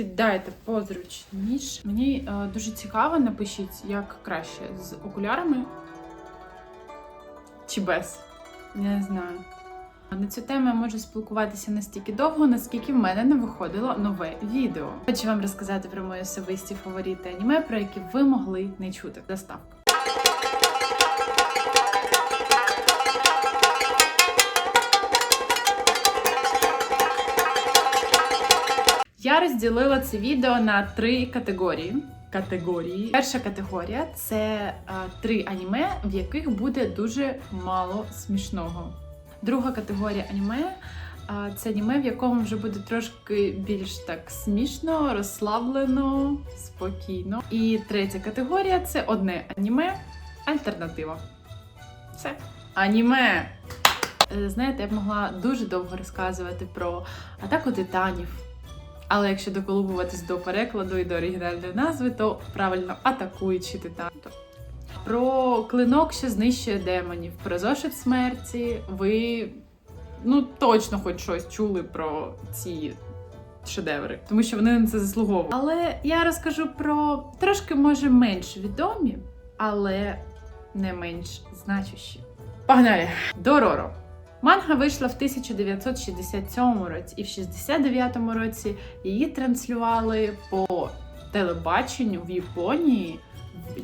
Сідайте позручніше. Мені е, дуже цікаво, напишіть, як краще з окулярами чи без. Я не знаю. На цю тему я можу спілкуватися настільки довго, наскільки в мене не виходило нове відео. Хочу вам розказати про мої особисті фаворити аніме, про які ви могли не чути. Заставка. Я розділила це відео на три категорії. Категорії. Перша категорія це а, три аніме, в яких буде дуже мало смішного. Друга категорія аніме а, це аніме, в якому вже буде трошки більш так смішно, розслаблено, спокійно. І третя категорія це одне аніме, альтернатива. Все. Аніме. Е, Знаєте, я б могла дуже довго розказувати про атаку титанів. Але якщо доколубуватись до перекладу і до оригінальної назви, то правильно атакуючи титан. Про клинок, що знищує демонів, про зошит смерті. Ви ну точно хоч щось чули про ці шедеври, тому що вони на це заслуговують. Але я розкажу про трошки, може, менш відомі, але не менш значущі. Погнали! Дороро. Манга вийшла в 1967 році, і в 69-му році її транслювали по телебаченню в Японії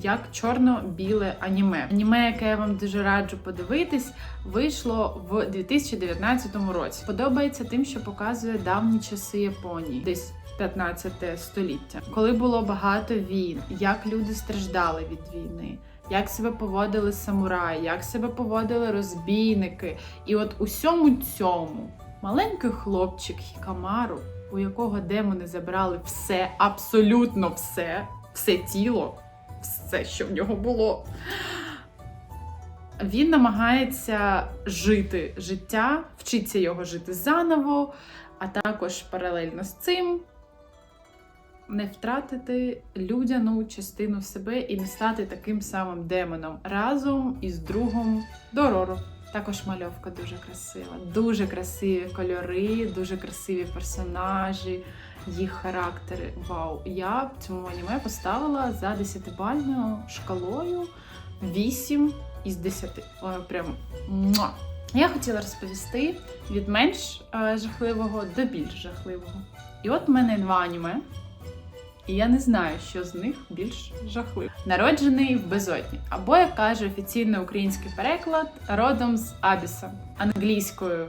як чорно-біле аніме. Аніме, яке я вам дуже раджу подивитись, вийшло в 2019 році. Подобається тим, що показує давні часи Японії, десь 15 століття, коли було багато війн, як люди страждали від війни. Як себе поводили самураї, як себе поводили розбійники. І от усьому цьому маленький хлопчик Хікамару, у якого демони забрали все, абсолютно все, все тіло, все, що в нього було. Він намагається жити життя, вчиться його жити заново, а також паралельно з цим не втратити людяну частину себе і не стати таким самим демоном разом із другом Дороро. Також мальовка дуже красива, дуже красиві кольори, дуже красиві персонажі, їх характери. Вау! Я цьому аніме поставила за 10-бальною шкалою 8 із 10. Воно прям муа! Я хотіла розповісти від менш е, жахливого до більш жахливого. І от в мене два аніме. І я не знаю, що з них більш жахливо. Народжений в безодні, або як каже офіційний український переклад, родом з Абіса, англійською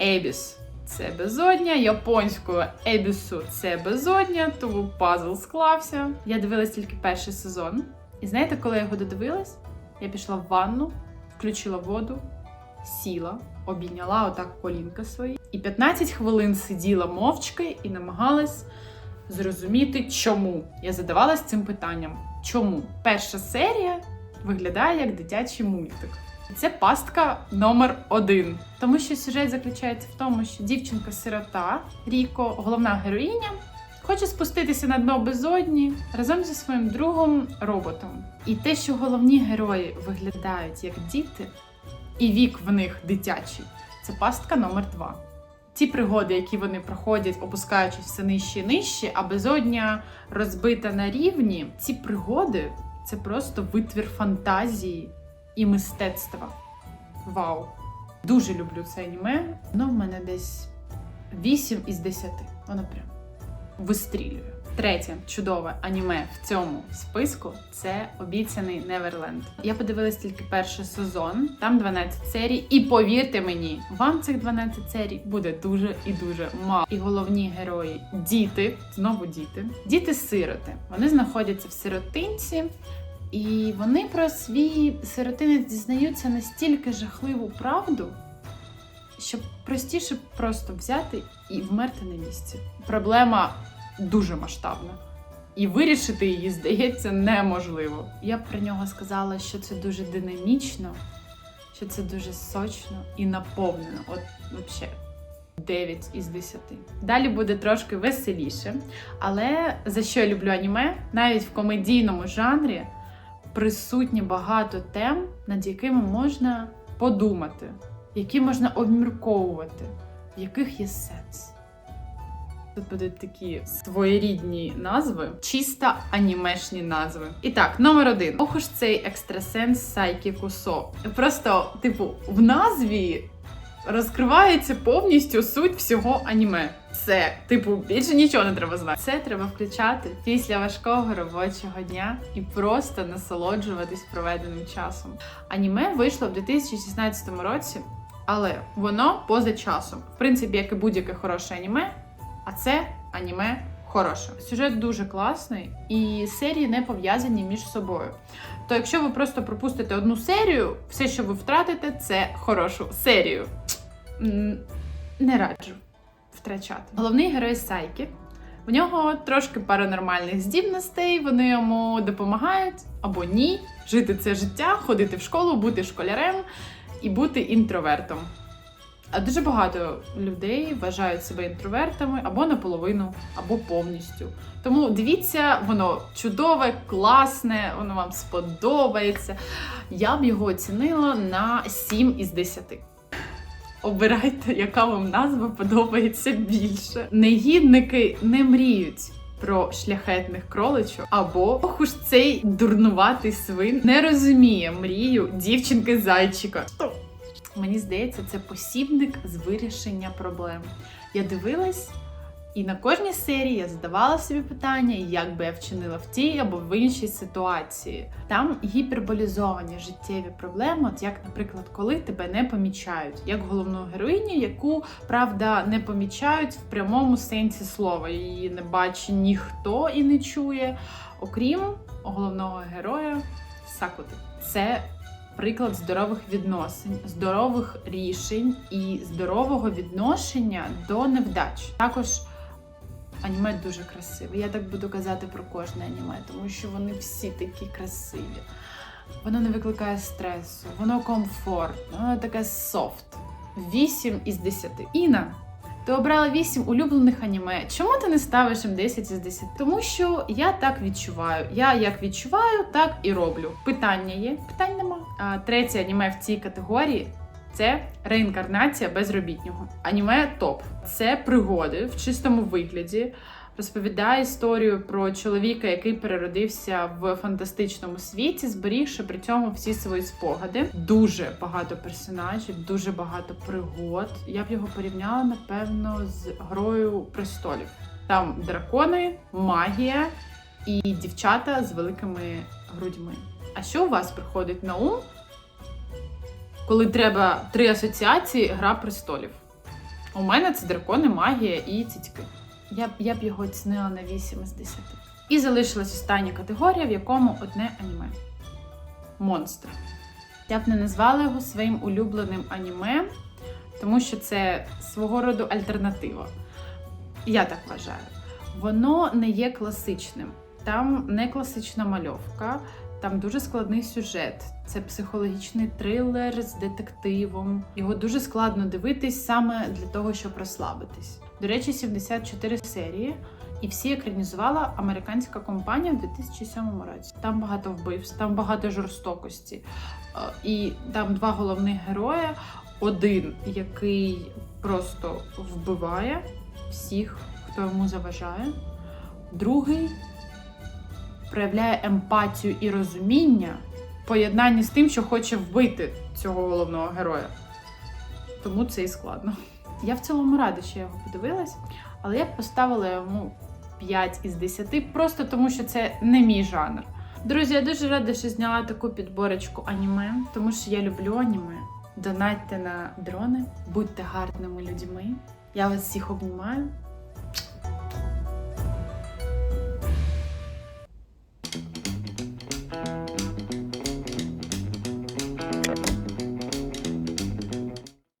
Ебіс це безодня, японською Ебісу це безодня, тому пазл склався. Я дивилась тільки перший сезон. І знаєте, коли я його додивилась, я пішла в ванну, включила воду, сіла, обійняла отак колінка свої, і 15 хвилин сиділа мовчки і намагалась зрозуміти, чому. Я задавалась цим питанням. Чому? Перша серія виглядає як дитячий мультик. Це пастка номер один. Тому що сюжет заключається в тому, що дівчинка-сирота Ріко, головна героїня, хоче спуститися на дно безодні разом зі своїм другом роботом. І те, що головні герої виглядають як діти, і вік в них дитячий, це пастка номер два ті пригоди, які вони проходять, опускаючись все нижче і нижче, а безодня розбита на рівні, ці пригоди це просто витвір фантазії і мистецтва. Вау! Дуже люблю це аніме. Воно в мене десь 8 із 10. Воно прям вистрілює. Третє чудове аніме в цьому списку це обіцяний Неверленд. Я подивилась тільки перший сезон, там 12 серій, і повірте мені, вам цих 12 серій буде дуже і дуже мало. І головні герої діти, знову діти, діти-сироти. Вони знаходяться в сиротинці. І вони про свій сиротинець дізнаються настільки жахливу правду, що простіше просто взяти і вмерти на місці. Проблема дуже масштабна. І вирішити її, здається, неможливо. Я про нього сказала, що це дуже динамічно, що це дуже сочно і наповнено. От, взагалі, 9 із 10. Далі буде трошки веселіше. Але за що я люблю аніме? Навіть в комедійному жанрі присутні багато тем, над якими можна подумати, які можна обмірковувати, в яких є сенс. Тут будуть такі своєрідні назви, чисто анімешні назви. І так, номер один. Ох уж цей екстрасенс Сайкі Кусо. Просто, типу, в назві розкривається повністю суть всього аніме. Все, типу, більше нічого не треба знати. Це треба включати після важкого робочого дня і просто насолоджуватись проведеним часом. Аніме вийшло в 2016 році, але воно поза часом. В принципі, як і будь-яке хороше аніме, а це аніме хороше. Сюжет дуже класний, і серії не пов'язані між собою. То якщо ви просто пропустите одну серію, все, що ви втратите, це хорошу серію. Не раджу втрачати. Головний герой Сайкі. В нього трошки паранормальних здібностей, вони йому допомагають або ні жити це життя, ходити в школу, бути школярем і бути інтровертом. А дуже багато людей вважають себе інтровертами або наполовину, або повністю. Тому дивіться, воно чудове, класне, воно вам сподобається. Я б його оцінила на 7 із 10. Обирайте, яка вам назва подобається більше. Негідники не мріють. Про шляхетних кроличок, або ох цей дурнуватий свин не розуміє мрію дівчинки зайчика. Мені здається, це посібник з вирішення проблем. Я дивилась, і на кожній серії я задавала собі питання, як би я вчинила в тій або в іншій ситуації. Там гіперболізовані життєві проблеми, от як, наприклад, коли тебе не помічають, як головну героїню, яку правда не помічають в прямому сенсі слова. Її не бачить ніхто і не чує, окрім головного героя Сакути. Це приклад здорових відносин, здорових рішень і здорового відношення до невдач. Також аніме дуже красиве. Я так буду казати про кожне аніме, тому що вони всі такі красиві. Воно не викликає стресу, воно комфортне, воно таке софт. 8 із 10. Іна, ти обрала 8 улюблених аніме. Чому ти не ставиш їм 10 із 10? Тому що я так відчуваю. Я як відчуваю, так і роблю. Питання є, питань нема. А, третє аніме в цій категорії це реінкарнація безробітнього. Аніме топ. Це пригоди в чистому вигляді. Розповідає історію про чоловіка, який переродився в фантастичному світі, зберігши при цьому всі свої спогади. Дуже багато персонажів, дуже багато пригод. Я б його порівняла, напевно, з грою престолів. Там дракони, магія і дівчата з великими грудьми. А що у вас приходить на ум, коли треба три асоціації Гра престолів? У мене це дракони, магія і цицьки. Я б, я б його оцінила на 8 із 10. І залишилась остання категорія, в якому одне аніме. Монстр. Я б не назвала його своїм улюбленим аніме, тому що це свого роду альтернатива. Я так вважаю. Воно не є класичним. Там не класична мальовка, там дуже складний сюжет. Це психологічний трилер з детективом. Його дуже складно дивитись саме для того, щоб розслабитись. До речі, 74 серії, і всі екранізувала американська компанія в 2007 році. Там багато вбивств, там багато жорстокості. Е, І там два головних героя: один, який просто вбиває всіх, хто йому заважає, другий проявляє емпатію і розуміння в поєднанні з тим, що хоче вбити цього головного героя. Тому це і складно. Я в цілому рада, що я його подивилась, але я б поставила йому 5 із 10, просто тому що це не мій жанр. Друзі, я дуже рада, що зняла таку підборочку аніме, тому що я люблю аніме. Донатьте на дрони, будьте гарними людьми. Я вас всіх обнімаю.